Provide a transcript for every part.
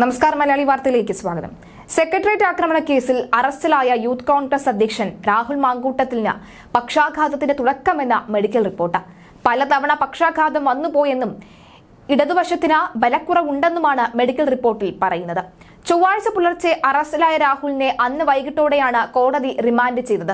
നമസ്കാരം മലയാളി വാർത്തയിലേക്ക് സ്വാഗതം. സെക്രട്ടേറിയറ്റ് ആക്രമണ കേസിൽ അറസ്റ്റിലായ യൂത്ത് കോൺഗ്രസ് അധ്യക്ഷൻ രാഹുൽ മാങ്കൂട്ടത്തിന് പക്ഷാഘാതത്തിന്റെ തുടക്കമെന്ന മെഡിക്കൽ റിപ്പോർട്ട്. പലതവണ പക്ഷാഘാതം വന്നുപോയെന്നും ഇടതുവശത്തിന് ബലക്കുറവുണ്ടെന്നുമാണ് മെഡിക്കൽ റിപ്പോർട്ടിൽ പറയുന്നത്. ചൊവ്വാഴ്ച പുലർച്ചെ അറസ്റ്റിലായ രാഹുലിനെ അന്ന് വൈകിട്ടോടെയാണ് കോടതി റിമാൻഡ് ചെയ്തത്.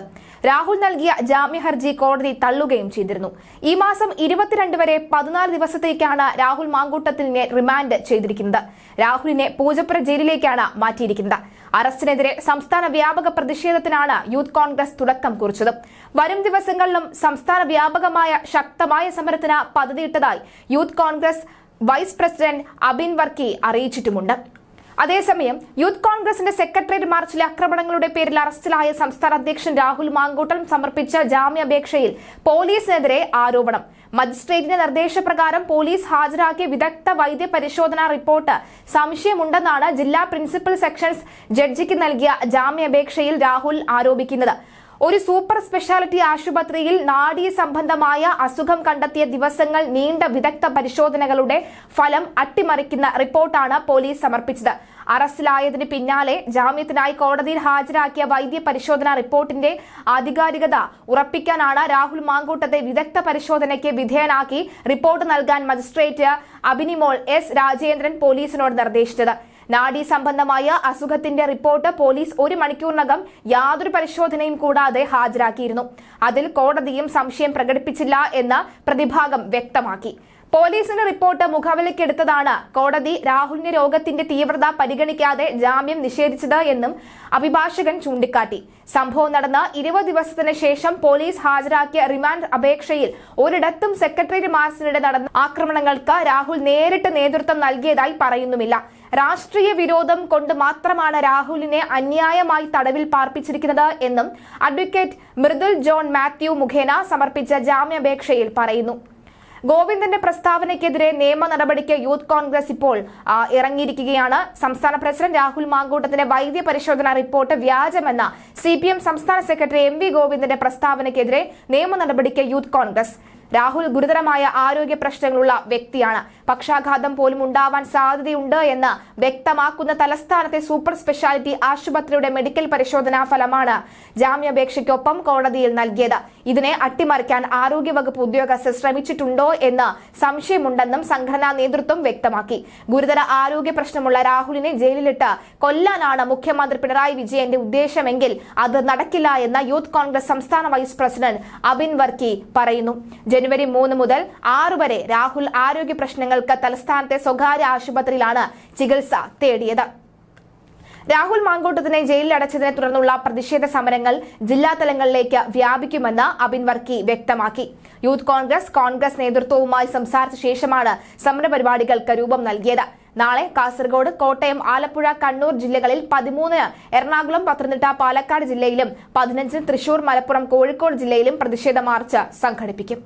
രാഹുൽ നൽകിയ ജാമ്യ ഹർജി കോടതി തള്ളുകയും ചെയ്തിരുന്നു. ഈ മാസം ഇരുപത്തിരണ്ട് വരെ പതിനാല് ദിവസത്തേക്കാണ് രാഹുൽ മാങ്കൂട്ടത്തിനെ റിമാൻഡ് ചെയ്തിരിക്കുന്നത്. രാഹുലിനെ പൂജപ്പുര ജയിലിലേക്കാണ് മാറ്റിയിരിക്കുന്നത്. അറസ്റ്റിനെതിരെ സംസ്ഥാന വ്യാപക പ്രതിഷേധത്തിനാണ് യൂത്ത് കോൺഗ്രസ് തുടക്കം കുറിച്ചത്. വരും ദിവസങ്ങളിലും സംസ്ഥാന വ്യാപകമായ ശക്തമായ സമരത്തിന് പദ്ധതിയിട്ടതായി youth Congress vice president Abin Varkey അറിയിച്ചിട്ടുമുണ്ട്. അതേസമയം യൂത്ത് കോൺഗ്രസിന്റെ സെക്രട്ടേറിയറ്റ് മാർച്ചിലെ ആക്രമണങ്ങളുടെ പേരിൽ അറസ്റ്റിലായ സംസ്ഥാന അധ്യക്ഷൻ രാഹുൽ മാങ്കൂട്ടം സമർപ്പിച്ച ജാമ്യാപേക്ഷയിൽ പോലീസിനെതിരെ ആരോപണം. മജിസ്ട്രേറ്റിന്റെ നിർദ്ദേശപ്രകാരം പോലീസ് ഹാജരാക്കിയ വിദഗ്ധ വൈദ്യ പരിശോധനാ റിപ്പോർട്ട് സംശയമുണ്ടെന്നാണ് ജില്ലാ പ്രിൻസിപ്പൽ സെക്ഷൻസ് ജഡ്ജിക്ക് നൽകിയ ജാമ്യാപേക്ഷയിൽ രാഹുൽ ആരോപിക്കുന്നത്. ഒരു സൂപ്പർ സ്പെഷ്യാലിറ്റി ആശുപത്രിയിൽ നാഡീ സംബന്ധമായ അസുഖം കണ്ടെത്തിയ ദിവസങ്ങൾ നീണ്ട വിദഗ്ധ പരിശോധനകളുടെ ഫലം അട്ടിമറിക്കുന്ന റിപ്പോർട്ടാണ് പോലീസ് സമർപ്പിച്ചത്. അറസ്റ്റിലായതിന് പിന്നാലെ ജാമ്യത്തിനായി കോടതിയിൽ ഹാജരാക്കിയ വൈദ്യ പരിശോധനാ റിപ്പോർട്ടിന്റെ ആധികാരികത ഉറപ്പിക്കാനാണ് രാഹുൽ മാങ്കൂട്ടത്തെ വിദഗ്ധ പരിശോധനയ്ക്ക് വിധേയനാക്കി റിപ്പോർട്ട് നൽകാൻ മജിസ്ട്രേറ്റ് അഭിനിമോൾ എസ് രാജേന്ദ്രൻ പോലീസിനോട് നിർദ്ദേശിച്ചത്. നാഡീ സംബന്ധമായ അസുഖത്തിന്റെ റിപ്പോർട്ട് പോലീസ് ഒരു മണിക്കൂറിനകം യാതൊരു പരിശോധനയും കൂടാതെ ഹാജരാക്കിയിരുന്നു. അതിൽ കോടതിയും സംശയം പ്രകടിപ്പിച്ചില്ല എന്ന് പ്രതിഭാഗം വ്യക്തമാക്കി. പോലീസിന്റെ റിപ്പോർട്ട് മുഖവിലക്കെടുത്തതാണ് കോടതി രാഹുലിന്റെ രോഗത്തിന്റെ തീവ്രത പരിഗണിക്കാതെ ജാമ്യം നിഷേധിച്ചത് എന്നും അഭിഭാഷകൻ ചൂണ്ടിക്കാട്ടി. സംഭവം നടന്ന ഇരുപത് ദിവസത്തിന് ശേഷം പോലീസ് ഹാജരാക്കിയ റിമാൻഡ് അപേക്ഷയിൽ ഒരിടത്തും സെക്രട്ടേറിയറ്റ് മാർച്ചിനിടെ നടന്ന ആക്രമണങ്ങൾക്ക് രാഹുൽ നേരിട്ട് നേതൃത്വം നൽകിയതായി പറയുന്നുമില്ല. രാഷ്ട്രീയ വിരോധം കൊണ്ട് മാത്രമാണ് രാഹുലിനെ അന്യായമായി തടവിൽ പാർപ്പിച്ചിരിക്കുന്നത് എന്നും അഡ്വക്കേറ്റ് മൃദുൽ ജോൺ മാത്യു മുഖേന സമർപ്പിച്ച ജാമ്യാപേക്ഷയിൽ പറയുന്നു. ഗോവിന്ദന്റെ പ്രസ്താവനയ്ക്കെതിരെ നിയമ നടപടിക്ക് യൂത്ത് കോൺഗ്രസ് ഇപ്പോൾ ഇറങ്ങിയിരിക്കുകയാണ്. സംസ്ഥാന പ്രസിഡന്റ് രാഹുൽ മാങ്കൂട്ടത്തിന്റെ വൈദ്യ പരിശോധനാ റിപ്പോർട്ട് വ്യാജമെന്ന സി സംസ്ഥാന സെക്രട്ടറി എം വി ഗോവിന്ദന്റെ പ്രസ്താവനയ്ക്കെതിരെ നിയമ നടപടിക്ക് യൂത്ത് കോൺഗ്രസ്. രാഹുൽ ഗുരുതരമായ ആരോഗ്യ പ്രശ്നങ്ങളുള്ള വ്യക്തിയാണ്. പക്ഷാഘാതം പോലും ഉണ്ടാവാൻ സാധ്യതയുണ്ട് എന്ന് വ്യക്തമാക്കുന്ന തലസ്ഥാനത്തെ സൂപ്പർ സ്പെഷ്യാലിറ്റി ആശുപത്രിയുടെ മെഡിക്കൽ പരിശോധനാ ഫലമാണ് ജാമ്യാപേക്ഷയ്ക്കൊപ്പം കോടതിയിൽ നൽകിയത്. ഇതിനെ അട്ടിമറിക്കാൻ ആരോഗ്യവകുപ്പ് ഉദ്യോഗസ്ഥർ ശ്രമിച്ചിട്ടുണ്ടോ എന്ന് സംശയമുണ്ടെന്നും സംഘടനാ നേതൃത്വം വ്യക്തമാക്കി. ഗുരുതര ആരോഗ്യ പ്രശ്നമുള്ള രാഹുലിനെ ജയിലിലിട്ട് കൊല്ലാനാണ് മുഖ്യമന്ത്രി പിണറായി വിജയന്റെ ഉദ്ദേശമെങ്കിൽ അത് നടക്കില്ല എന്ന് യൂത്ത് കോൺഗ്രസ് സംസ്ഥാന വൈസ് പ്രസിഡന്റ് അബിൻ വർക്കി പറയുന്നു. ജനുവരി മൂന്ന് മുതൽ ആറ് വരെ രാഹുൽ ആരോഗ്യ പ്രശ്നങ്ങൾക്ക് തലസ്ഥാനത്തെ സ്വകാര്യ ആശുപത്രിയിലാണ് ചികിത്സ തേടിയത്. രാഹുൽ മാങ്കോട്ടത്തിനെ ജയിലിൽ അടച്ചതിനെ തുടർന്നുള്ള പ്രതിഷേധ സമരങ്ങൾ ജില്ലാ തലങ്ങളിലേക്ക് വ്യാപിക്കുമെന്ന് അബിൻ വർക്കി വ്യക്തമാക്കി. യൂത്ത് കോൺഗ്രസ് കോൺഗ്രസ് നേതൃത്വവുമായി സംസാരിച്ച ശേഷമാണ് സമരപരിപാടികൾക്ക് രൂപം നൽകിയത്. നാളെ കാസർഗോഡ് കോട്ടയം ആലപ്പുഴ കണ്ണൂർ ജില്ലകളിൽ പതിമൂന്നിന് എറണാകുളം പത്തനംതിട്ട പാലക്കാട് ജില്ലയിലും പതിനഞ്ചിന് തൃശൂർ മലപ്പുറം കോഴിക്കോട് ജില്ലയിലും പ്രതിഷേധ മാർച്ച് സംഘടിപ്പിക്കും.